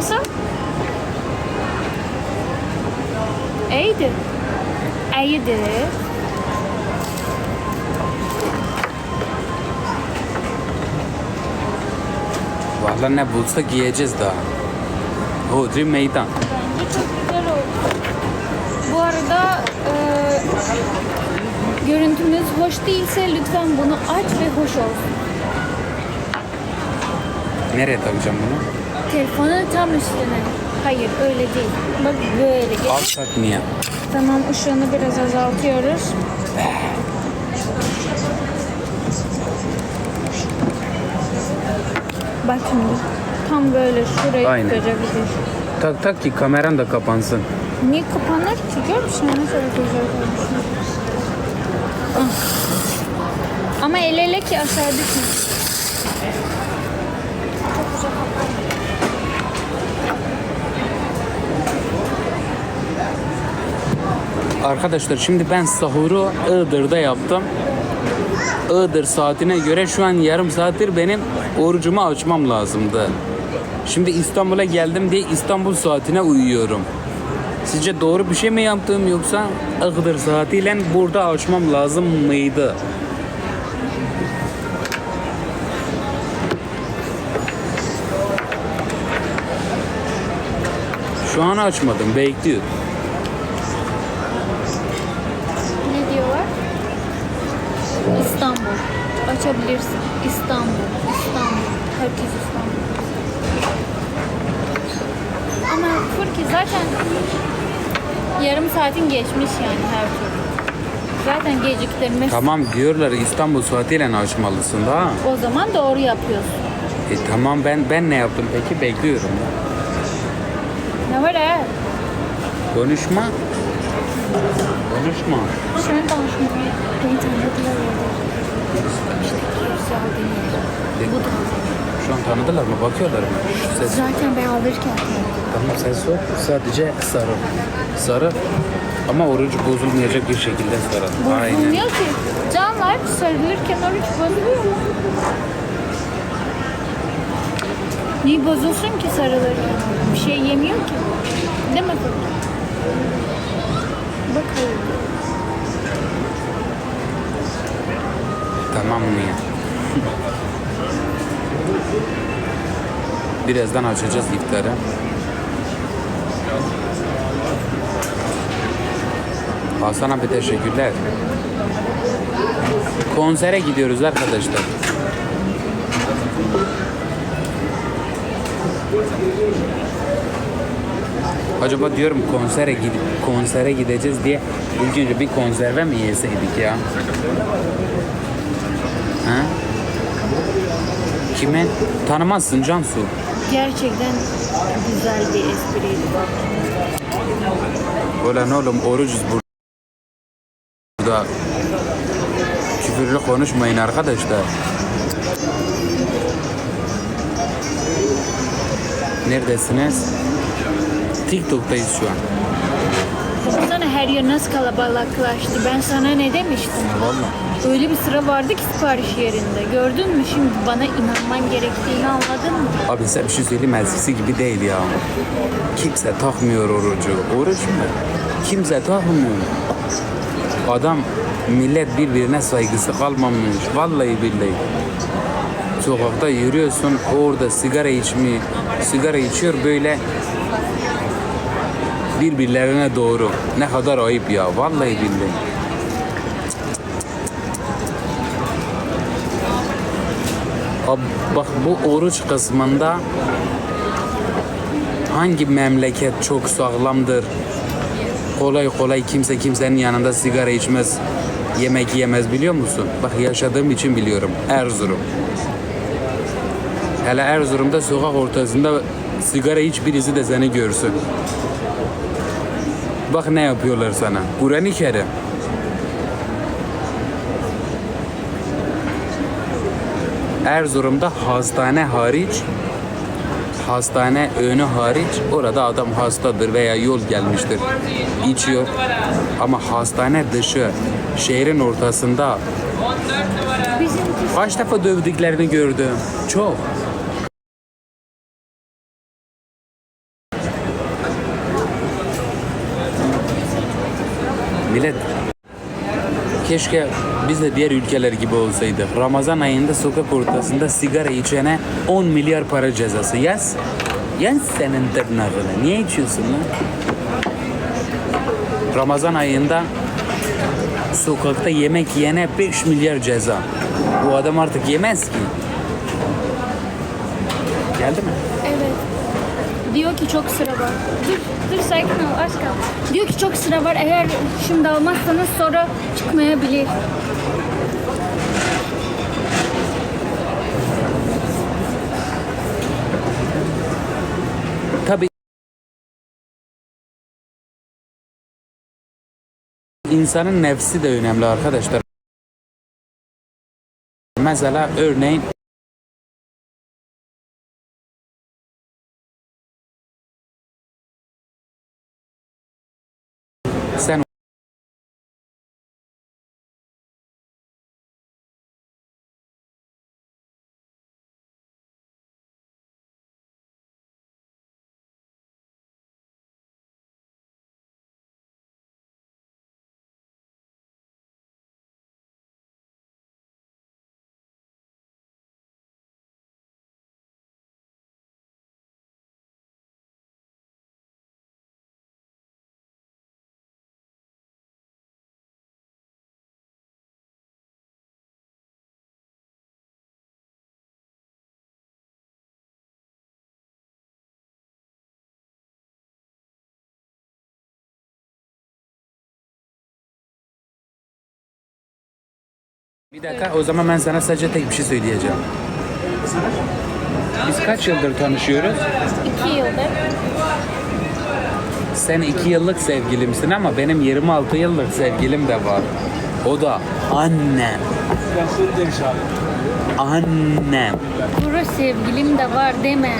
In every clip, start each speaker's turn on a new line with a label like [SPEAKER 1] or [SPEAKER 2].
[SPEAKER 1] nasıl? İyiydi. İyiydi.
[SPEAKER 2] Vallahi ne bulsak yiyeceğiz daha. Hodri meydan.
[SPEAKER 1] Bence çok güzel oldu. Bu arada e, görüntümüz hoş değilse lütfen bunu aç ve hoş olsun.
[SPEAKER 2] Nereye takacağım bunu?
[SPEAKER 1] Telefonun tam üstüne. Hayır öyle değil. Bak böyle. geç.
[SPEAKER 2] Alt tak niye?
[SPEAKER 1] Tamam ışığını biraz azaltıyoruz. Bak şimdi tam böyle şurayı
[SPEAKER 2] Aynen.
[SPEAKER 1] tutacak
[SPEAKER 2] Tak tak ki kameran da kapansın.
[SPEAKER 1] Niye kapanır ki? Gör musun? Ne kadar güzel. Ah. Ama el ele ki aşağı düşme. Çok güzel
[SPEAKER 2] Arkadaşlar şimdi ben sahuru Iğdır'da yaptım. Iğdır saatine göre şu an yarım saattir benim orucumu açmam lazımdı. Şimdi İstanbul'a geldim diye İstanbul saatine uyuyorum. Sizce doğru bir şey mi yaptım yoksa Iğdır saatiyle burada açmam lazım mıydı? Şu an açmadım, bekliyorum.
[SPEAKER 1] Ne diyorlar? İstanbul. Açabilirsin. İstanbul. İstanbul. Herkes İstanbul. Ama Furki zaten yarım saatin geçmiş yani her türlü. Zaten geciktirmiş.
[SPEAKER 2] Tamam diyorlar İstanbul saatiyle açmalısın da.
[SPEAKER 1] O zaman doğru yapıyorsun.
[SPEAKER 2] E tamam ben ben ne yaptım peki bekliyorum.
[SPEAKER 1] Ne var ha?
[SPEAKER 2] Konuşma. Konuşma.
[SPEAKER 1] Şu an konuşmuyor. Beni tanıdılar ya. İşte. Bu da
[SPEAKER 2] Şu an tanıdılar mı? Bakıyorlar mı? Şu Ses.
[SPEAKER 1] Zaten ben alırken
[SPEAKER 2] Tamam ses yok. Sadece sarı. Sarı. Ama orucu bozulmayacak bir şekilde sarı. Aynen.
[SPEAKER 1] bozulmuyor ki. Canlar sarılırken oruç bozuluyor mu? Niye bozulsun ki sarılırken? Bir şey yemiyor ki. Değil mi Furkan? Bak hayır.
[SPEAKER 2] Tamam mı ya? Birazdan açacağız iftarı. Hasan abi teşekkürler. Konsere gidiyoruz arkadaşlar. Acaba diyorum konsere gidip konsere gideceğiz diye ilk önce bir konserve mi yeseydik ya? Ha? Kime? Tanımazsın Cansu.
[SPEAKER 1] Gerçekten güzel bir espriydi.
[SPEAKER 2] Ulan oğlum orucuz burada. Küfürlü konuşmayın arkadaşlar. Neredesiniz? TikTok'tayız şu an.
[SPEAKER 1] Sana her yer nasıl kalabalıklaştı. Ben sana ne demiştim?
[SPEAKER 2] Vallahi.
[SPEAKER 1] Öyle bir sıra vardı ki sipariş yerinde. Gördün mü şimdi bana inanman gerektiğini anladın mı?
[SPEAKER 2] Abi size bir şey söyleyeyim gibi değil ya. Kimse takmıyor orucu. Oruç mu? Kimse takmıyor. Adam millet birbirine saygısı kalmamış. Vallahi billahi. Sokakta yürüyorsun orada sigara içmiyor. Sigara içiyor böyle birbirlerine doğru. Ne kadar ayıp ya. Vallahi billahi. Bak bu oruç kısmında hangi memleket çok sağlamdır? Kolay kolay kimse kimsenin yanında sigara içmez, yemek yemez biliyor musun? Bak yaşadığım için biliyorum. Erzurum. Hele Erzurum'da sokak ortasında sigara iç birisi de seni görsün. Bak ne yapıyorlar sana. Kur'an-ı Kerim. Erzurum'da hastane hariç hastane önü hariç orada adam hastadır veya yol gelmiştir. İçiyor. Ama hastane dışı şehrin ortasında kaç defa dövdüklerini gördüm. Çok. Millet keşke biz de diğer ülkeler gibi olsaydık. Ramazan ayında sokak ortasında sigara içene 10 milyar para cezası. Yaz. Yaz senin tırnağını. Niye içiyorsun lan? Ramazan ayında sokakta yemek yiyene 5 milyar ceza. Bu adam artık yemez ki. Geldi mi?
[SPEAKER 1] Ki çok sıra var. Dur, dur sakin ol aşkım. Diyor ki çok sıra var. Eğer şimdi almazsanız sonra çıkmayabilir.
[SPEAKER 2] Tabii insanın nefsi de önemli arkadaşlar. Mesela örneğin bir dakika o zaman ben sana sadece tek bir şey söyleyeceğim. Biz kaç yıldır tanışıyoruz?
[SPEAKER 1] İki yıldır.
[SPEAKER 2] Sen iki yıllık sevgilimsin ama benim 26 yıllık sevgilim de var. O da annem. Annem.
[SPEAKER 1] Kuru sevgilim de var deme.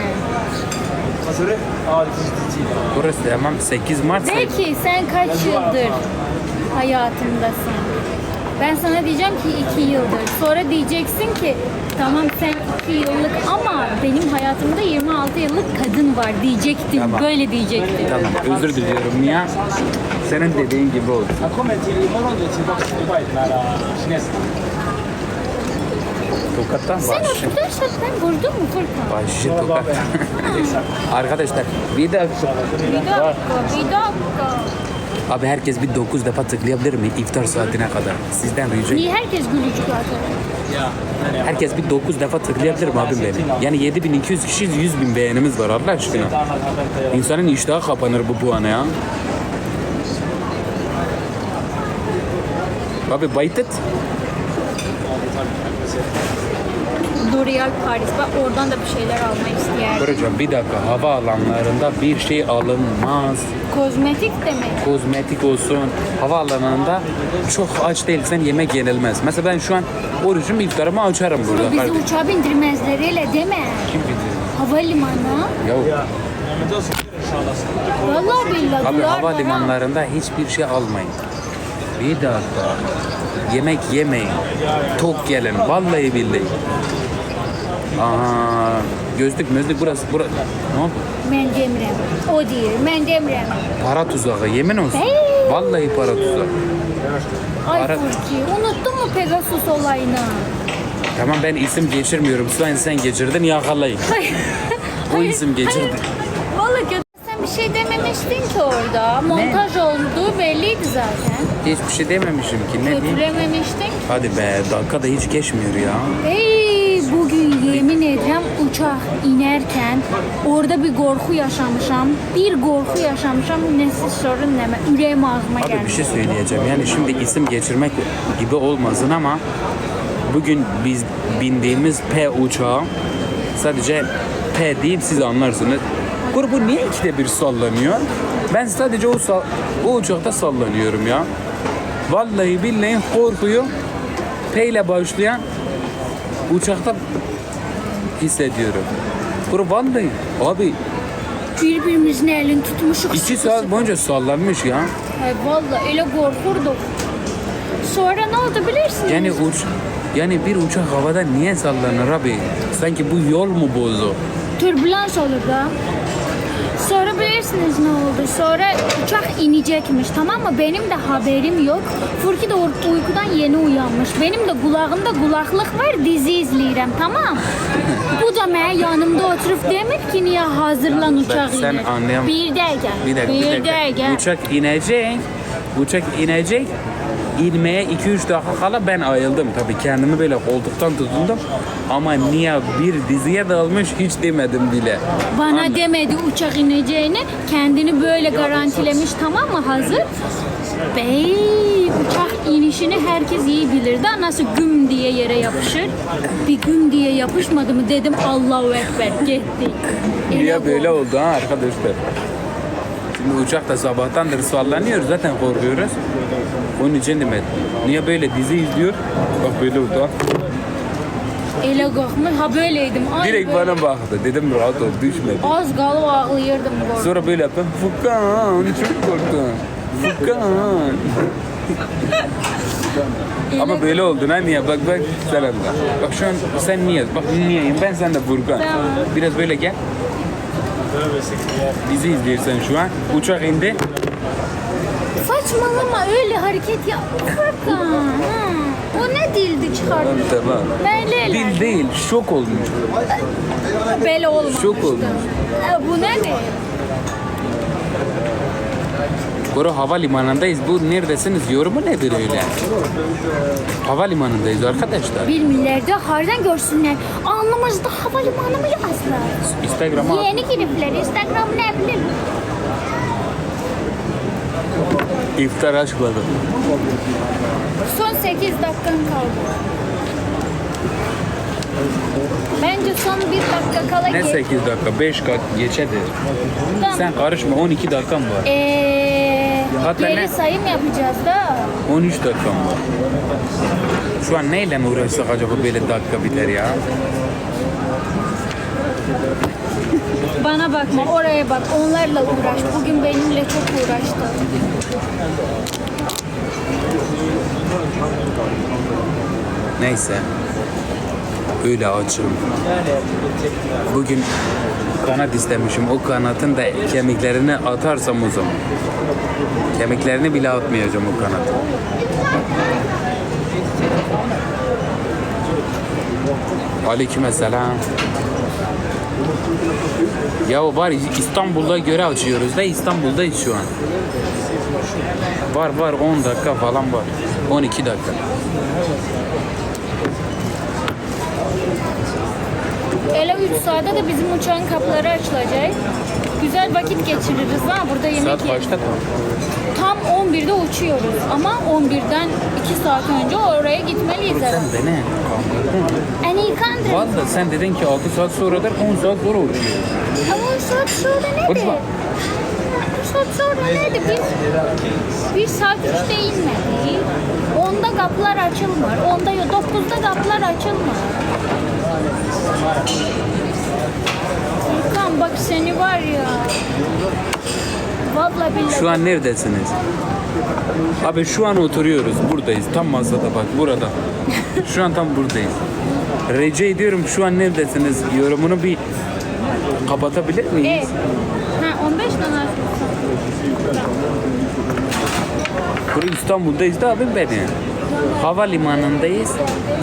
[SPEAKER 2] Burası tamam 8 Mart.
[SPEAKER 1] De ki sen kaç yıldır hayatımdasın. Ben sana diyeceğim ki iki yıldır. Sonra diyeceksin ki tamam sen iki yıllık ama benim hayatımda 26 yıllık kadın var diyecektin.
[SPEAKER 2] Tamam.
[SPEAKER 1] Böyle diyecektin.
[SPEAKER 2] Tamam özür diliyorum ya. Senin dediğin gibi oldu. Tokattan
[SPEAKER 1] Sen
[SPEAKER 2] başı.
[SPEAKER 1] arkadaşlar ben vurdun mu Furkan?
[SPEAKER 2] Başı tokat. Arkadaşlar bir dakika.
[SPEAKER 1] Bir dakika, bir dakika.
[SPEAKER 2] Abi herkes bir 9 defa tıklayabilir mi iftar saatine kadar? Sizden rica
[SPEAKER 1] Niye herkes gülücük atıyor?
[SPEAKER 2] Herkes bir 9 defa tıklayabilir mi abim benim? Yani 7200 kişi 100 bin beğenimiz var Allah aşkına. İnsanın iştahı kapanır bu puana ya. Abi baytıt.
[SPEAKER 1] L'Oreal Paris. Ben oradan da bir şeyler almak isterim.
[SPEAKER 2] Hocam bir dakika havaalanlarında bir şey alınmaz.
[SPEAKER 1] Kozmetik demek.
[SPEAKER 2] Kozmetik olsun. Havaalanında çok aç değilsen yemek yenilmez. Mesela ben şu an orucum iftarımı açarım burada.
[SPEAKER 1] Bizi
[SPEAKER 2] kardeşim.
[SPEAKER 1] uçağa bindirmezler öyle deme.
[SPEAKER 2] Kim bilir?
[SPEAKER 1] Havalimanı.
[SPEAKER 2] Ya
[SPEAKER 1] Vallahi billahi.
[SPEAKER 2] Abi havalimanlarında hiçbir şey almayın. Bir dakika. Yemek yemeyin. Tok gelin. Vallahi billahi. Aha. Gözlük mözlük burası. burası. Ne oldu?
[SPEAKER 1] Ben demirem. O değil. Ben demirem.
[SPEAKER 2] Para tuzağı. Yemin olsun.
[SPEAKER 1] Hey!
[SPEAKER 2] Vallahi para tuzağı.
[SPEAKER 1] Ay
[SPEAKER 2] Ara-
[SPEAKER 1] Furki. Unuttun mu Pegasus olayını?
[SPEAKER 2] Tamam ben isim geçirmiyorum. Sen sen geçirdin yakalayın. O isim geçirdi.
[SPEAKER 1] Vallahi kötü. Sen bir şey dememiştin ki orada. Montaj olduğu belliydi zaten.
[SPEAKER 2] Hiçbir şey dememişim ki. Ne diyeyim?
[SPEAKER 1] Kötülememiştin.
[SPEAKER 2] Hadi be dakika da hiç geçmiyor ya.
[SPEAKER 1] Hey, uçak inerken orada bir korku yaşamışam. Bir korku yaşamışam. Nesiz sorun deme. Yüreğim ağzıma
[SPEAKER 2] Abi bir şey söyleyeceğim. Yani şimdi isim geçirmek gibi olmasın ama bugün biz bindiğimiz P uçağı sadece P deyip siz anlarsınız. Grubu niye ikide bir sallanıyor? Ben sadece o, sal- o uçakta sallanıyorum ya. Vallahi billahi korkuyu P ile başlayan uçakta hissediyorum. Vallahi abi
[SPEAKER 1] Birbirimizin elini tutmuşuk.
[SPEAKER 2] iki saat boyunca sallanmış ya.
[SPEAKER 1] Ay vallahi öyle korkurduk. Sonra ne oldu bilirsiniz?
[SPEAKER 2] Yani uç yani bir uçak havada niye sallanır abi? Sanki bu yol mu bozu?
[SPEAKER 1] Türbülans olur da. Bilirsiniz ne oldu? Sonra uçak inecekmiş tamam mı? Benim de haberim yok. Furki de uy- uykudan yeni uyanmış. Benim de kulağımda kulaklık var dizi izleyirəm tamam. Bu da mənə yanımda oturup demir ki niye hazırlan uçak
[SPEAKER 2] sen
[SPEAKER 1] inir.
[SPEAKER 2] anlayam-
[SPEAKER 1] Bir dakika.
[SPEAKER 2] Bir dakika, bir dakika. Uçak inecek. Uçak inecek. İnmeye 2-3 dakika kala ben ayıldım. Tabii kendimi böyle koltuktan tutundum. Ama niye bir diziye dalmış hiç demedim bile.
[SPEAKER 1] Bana
[SPEAKER 2] Anladın?
[SPEAKER 1] demedi uçak ineceğini. Kendini böyle garantilemiş tamam mı hazır? Bey uçak inişini herkes iyi bilirdi. Nasıl güm diye yere yapışır. Bir güm diye yapışmadı mı dedim Allahu Ekber gitti.
[SPEAKER 2] Niye böyle oldu ha arkadaşlar? Şimdi uçakta sabahtandır sallanıyor zaten korkuyoruz. Onun için demedim. Niye böyle dizi izliyor? Bak böyle oldu.
[SPEAKER 1] Ele korkmuş. Ha böyleydim. Ay
[SPEAKER 2] Direkt
[SPEAKER 1] böyle.
[SPEAKER 2] bana baktı. Dedim rahat ol düşmedi.
[SPEAKER 1] Az kalıp ağlayırdım korkudan.
[SPEAKER 2] Sonra böyle yaptım. Furkan çok korktum. Furkan. Ama böyle oldu ha niye? Bak bak anla. Bak şu an sen niye? Bak niyeyim ben sen de Furkan. Biraz böyle gel. Bizi izliyorsun şu an. Uçak indi.
[SPEAKER 1] Saçmalama öyle hareket yap. Furkan. Hı. O ne dildi çıkardın?
[SPEAKER 2] Tamam.
[SPEAKER 1] Böyle
[SPEAKER 2] Dil değil, şok olmuş.
[SPEAKER 1] Böyle olmamıştı.
[SPEAKER 2] Şok olmuş.
[SPEAKER 1] E, bu nedir?
[SPEAKER 2] Koro havalimanındayız. Bu neredesiniz? Yorumu nedir öyle? Havalimanındayız arkadaşlar.
[SPEAKER 1] Bilmirlər də hardan görsünlər? Alnımızda havalimanı mı yazdılar?
[SPEAKER 2] Instagram'a.
[SPEAKER 1] Yeni giriblər. Instagram nə bilim.
[SPEAKER 2] iftar açmadım.
[SPEAKER 1] Son 8 dakikan kaldı. Bence son bir dakika kala
[SPEAKER 2] Ne
[SPEAKER 1] ge-
[SPEAKER 2] 8 dakika? 5 kat geçedir.
[SPEAKER 1] Tamam.
[SPEAKER 2] Sen karışma 12 dakikam var.
[SPEAKER 1] Ee,
[SPEAKER 2] Hatta
[SPEAKER 1] geri
[SPEAKER 2] ne?
[SPEAKER 1] sayım yapacağız da.
[SPEAKER 2] 13 dakikam var. Şu an neyle mi uğraşsak acaba böyle dakika biter ya?
[SPEAKER 1] Bana bakma oraya bak onlarla uğraş. Bugün benimle çok uğraştı.
[SPEAKER 2] Neyse. Öyle açım. Bugün kanat istemişim. O kanatın da kemiklerini atarsam o zaman. Kemiklerini bile atmayacağım o kanatı. Aleykümselam. Ya var İstanbul'da göre açıyoruz da İstanbul'dayız şu an. Var var 10 dakika falan var. 12 dakika.
[SPEAKER 1] Ele 3 saatte de bizim uçağın kapıları açılacak. Güzel vakit geçiririz ha burada yemek
[SPEAKER 2] Saat
[SPEAKER 1] yeriz.
[SPEAKER 2] kaçta tam?
[SPEAKER 1] Tam 11'de uçuyoruz ama 11'den 2 saat önce oraya gitmeliyiz
[SPEAKER 2] Sen
[SPEAKER 1] herhalde.
[SPEAKER 2] kandırdın.
[SPEAKER 1] En iyi kandır.
[SPEAKER 2] Valla sen dedin ki 6 saat sonradır 10 saat sonra uçuyor.
[SPEAKER 1] Ama 10 saat sonra nedir?
[SPEAKER 2] Konuşma.
[SPEAKER 1] 10 saat sonra nedir? Bir, bir saat 3'te inmedi. 10'da kapılar açılmır. 10'da yok. 9'da kapılar açılmır. Furkan bak seni var ya. Vallahi billahi.
[SPEAKER 2] Şu an neredesiniz? Abi şu an oturuyoruz. Buradayız. Tam masada bak burada. Şu an tam buradayız. Rica ediyorum şu an neredesiniz? Yorumunu bir kapatabilir
[SPEAKER 1] Evet.
[SPEAKER 2] miyiz?
[SPEAKER 1] Ha 15 dolar.
[SPEAKER 2] Burası İstanbul'dayız da abim beni. Havalimanındayız.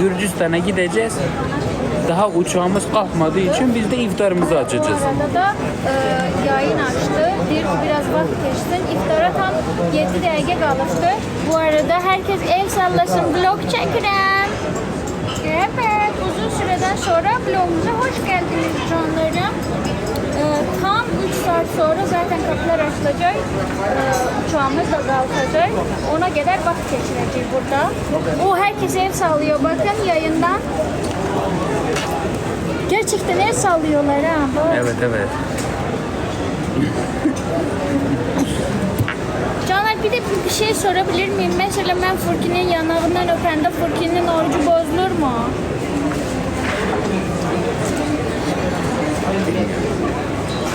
[SPEAKER 2] Gürcistan'a gideceğiz. Daha uçağımız kalkmadığı için biz de iftarımızı açacağız.
[SPEAKER 1] Bu arada da e, yayın açtı. Bir biraz vakit geçsin. İftara tam 7 dakika kalmıştı. Bu arada herkes el sallasın. Vlog çekirem. Evet. Uzun süreden sonra vlogumuza hoş geldiniz canlarım. E, tam 3 saat sonra zaten kapılar açılacak. E, uçağımız da kalkacak. Ona kadar vakit geçireceğiz burada. O herkes el sallıyor. Bakın yayından. Gerçekten el sallıyorlar ha. Bak.
[SPEAKER 2] Evet evet.
[SPEAKER 1] Caner bir de bir şey sorabilir miyim? Mesela ben Furki'nin yanağından öpende Furki'nin orucu bozulur mu?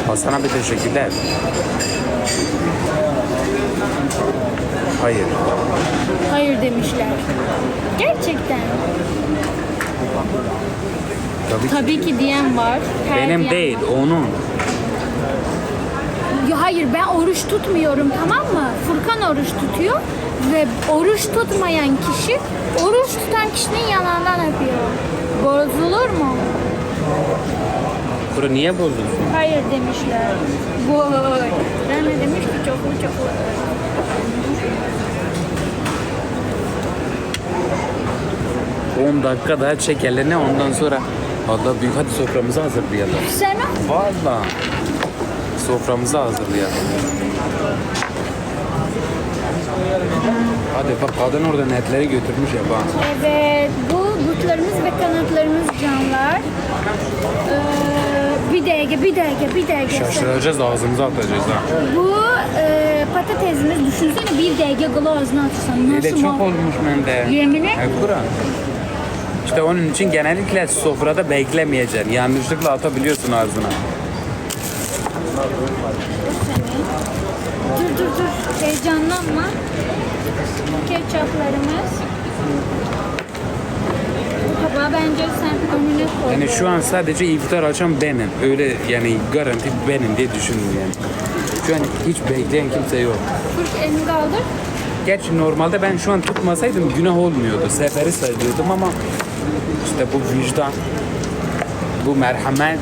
[SPEAKER 2] Hasan abi teşekkürler. Hayır.
[SPEAKER 1] Hayır demişler. Gerçekten.
[SPEAKER 2] Tabii ki.
[SPEAKER 1] Tabii ki diyen var. Her
[SPEAKER 2] Benim
[SPEAKER 1] diyen
[SPEAKER 2] değil,
[SPEAKER 1] var.
[SPEAKER 2] onun.
[SPEAKER 1] Hayır ben oruç tutmuyorum tamam mı? Furkan oruç tutuyor ve oruç tutmayan kişi oruç tutan kişinin yanağından öpüyor. Bozulur mu?
[SPEAKER 2] Bura niye bozdun?
[SPEAKER 1] Hayır demişler. Boy. Ben de demiş ki çok çok
[SPEAKER 2] 10 dakika daha çek elini ondan sonra Allah büyük hadi soframızı hazırlayalım.
[SPEAKER 1] Sen?
[SPEAKER 2] Valla. Soframızı hazırlayalım. Hadi bak kadın orada netleri götürmüş ya bak.
[SPEAKER 1] Evet, bu butlarımız ve kanatlarımız canlar. Ee, bir dakika, bir dakika, bir dakika.
[SPEAKER 2] Şaşıracağız ağzımıza atacağız ha.
[SPEAKER 1] Bu e, patatesimiz düşünsene bir dakika ağzına atırsan nasıl
[SPEAKER 2] çok
[SPEAKER 1] mal?
[SPEAKER 2] olmuş bende.
[SPEAKER 1] Yemin et.
[SPEAKER 2] E, Kur'an. İşte onun için genellikle sofrada beklemeyeceksin. Yanlışlıkla atabiliyorsun ağzına.
[SPEAKER 1] Dur dur dur, heyecanlanma. Ketçaplarımız. Bu tabağı bence sen önüne koy.
[SPEAKER 2] Yani şu an sadece iftar açan benim. Öyle yani garanti benim diye düşünün yani. Şu an hiç bekleyen kimse yok.
[SPEAKER 1] Türk elini kaldır.
[SPEAKER 2] Gerçi normalde ben şu an tutmasaydım günah olmuyordu. Seferi sayıyordum ama işte bu vicdan, bu merhamet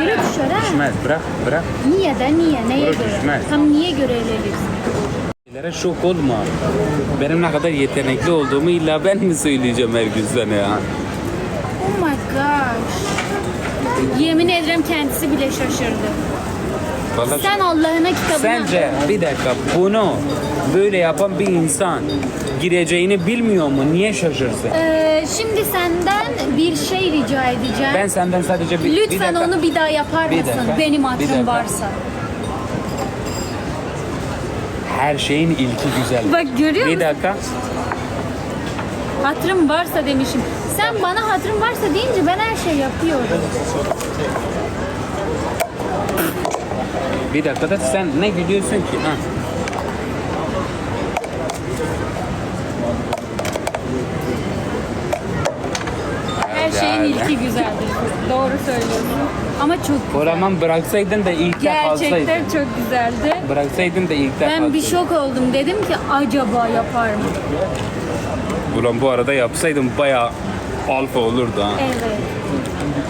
[SPEAKER 1] Yere düşer ha.
[SPEAKER 2] düşmez. Bırak, bırak.
[SPEAKER 1] Niye de niye? Neye
[SPEAKER 2] Bırak
[SPEAKER 1] göre?
[SPEAKER 2] düşmez.
[SPEAKER 1] Tam niye göre elelirsin?
[SPEAKER 2] Şeylere şok olma. Benim ne kadar yetenekli olduğumu illa ben mi söyleyeceğim her gün sana ya?
[SPEAKER 1] Oh my gosh. Yemin ederim kendisi bile şaşırdı.
[SPEAKER 2] Vallahi
[SPEAKER 1] Sen Allah'ına kitabına...
[SPEAKER 2] Sence bir dakika bunu böyle yapan bir insan gireceğini bilmiyor mu? Niye şaşırsın?
[SPEAKER 1] Ee, şimdi senden bir şey rica edeceğim.
[SPEAKER 2] Ben senden sadece bir, bir
[SPEAKER 1] Lütfen
[SPEAKER 2] dakika.
[SPEAKER 1] onu bir daha yapar
[SPEAKER 2] Bir
[SPEAKER 1] mısın?
[SPEAKER 2] dakika.
[SPEAKER 1] Benim
[SPEAKER 2] Bir
[SPEAKER 1] hatırım
[SPEAKER 2] dakika.
[SPEAKER 1] varsa.
[SPEAKER 2] Her şeyin ilki güzel.
[SPEAKER 1] Bak görüyor
[SPEAKER 2] Bir
[SPEAKER 1] musun?
[SPEAKER 2] dakika.
[SPEAKER 1] Hatırım varsa demişim. Sen bana hatırım varsa deyince ben her şey yapıyorum.
[SPEAKER 2] Bir dakika da sen ne gülüyorsun ki? Ha.
[SPEAKER 1] Her şeyin
[SPEAKER 2] Yani.
[SPEAKER 1] ilki güzeldir. Doğru söylüyorsun. Ama çok
[SPEAKER 2] zaman bıraksaydın da ilk alsaydın.
[SPEAKER 1] Gerçekten çok güzeldi.
[SPEAKER 2] Bıraksaydın da ilk
[SPEAKER 1] Ben bir şok oldum. Dedim ki acaba yapar mı?
[SPEAKER 2] Ulan bu arada yapsaydım bayağı alfa olurdu ha.
[SPEAKER 1] Evet.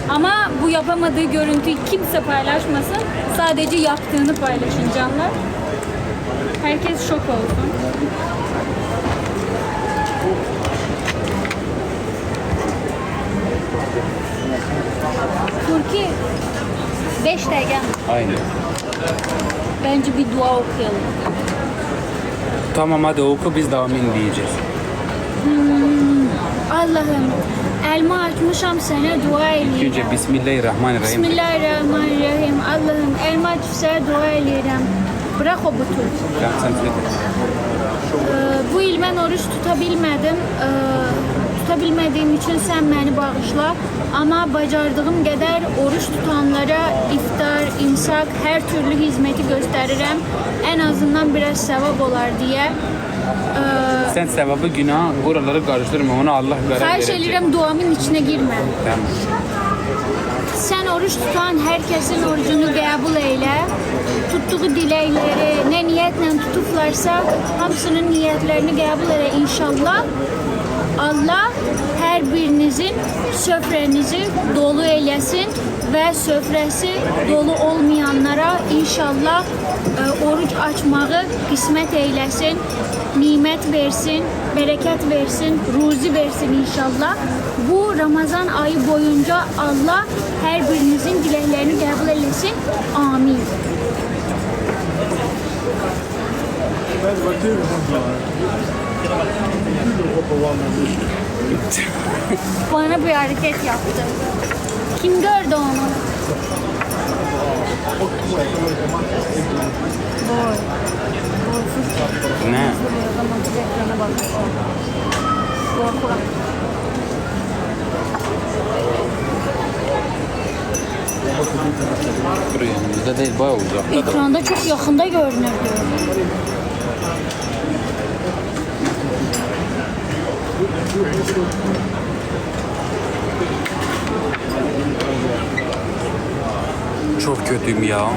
[SPEAKER 1] Ama bu yapamadığı görüntüyü kimse paylaşmasın. Sadece yaptığını paylaşın canlar. Herkes şok olsun. Turki 5 dakika.
[SPEAKER 2] Aynen.
[SPEAKER 1] Bence bir dua okuyalım.
[SPEAKER 2] Tamam hadi oku biz de amin diyeceğiz.
[SPEAKER 1] Allah'ım elma açmışam sana dua
[SPEAKER 2] İlk
[SPEAKER 1] edeyim.
[SPEAKER 2] önce Bismillahirrahmanirrahim.
[SPEAKER 1] Bismillahirrahmanirrahim. Allah'ım elma açmışsa dua edeyim. Bırak o butu.
[SPEAKER 2] Tamam, sen söyle.
[SPEAKER 1] Ee, bu il mən oruç tuta bilmədim. Ee, tuta bilmədiyim üçün sən məni bağışla. Amma bacardığım qədər oruç tutanlara iftar, imsak, hər türlü hizmeti göstərirəm. Ən azından biraz sevap olar deyə. Ee,
[SPEAKER 2] Sen sevabı günah oraları karıştırma onu Allah karar
[SPEAKER 1] xahiş
[SPEAKER 2] verecek.
[SPEAKER 1] edirəm duamın içinə girmə.
[SPEAKER 2] Tamam.
[SPEAKER 1] Sən oruç tutan hər kəsin orucunu qəbul eylə. Tutduğu diləkləri nə niyyətlə tutublarsa, hamısının niyyətlərini qəbul elə inşallah. Allah hər birinizin söfrənizi dolu eləsin və söfrəsi dolu olmayanlara inşallah ə, oruc açmağı qismət eyləsin, nimət versin, bərəkət versin, ruzi versin inşallah. Bu Ramazan ayı boyunca Allah hər birinizin diləklərini qəbul eləsin. Amin. Bana bir hareket yaptı. Kim gördü onu? Boy. Boysuz.
[SPEAKER 2] Ne?
[SPEAKER 1] Ekrana bakıyor. Korkurak.
[SPEAKER 2] Buraya yanımızda değil bayağı uzakta da.
[SPEAKER 1] Ekranda çok yakında görünürdü.
[SPEAKER 2] Çok kötüyüm ya.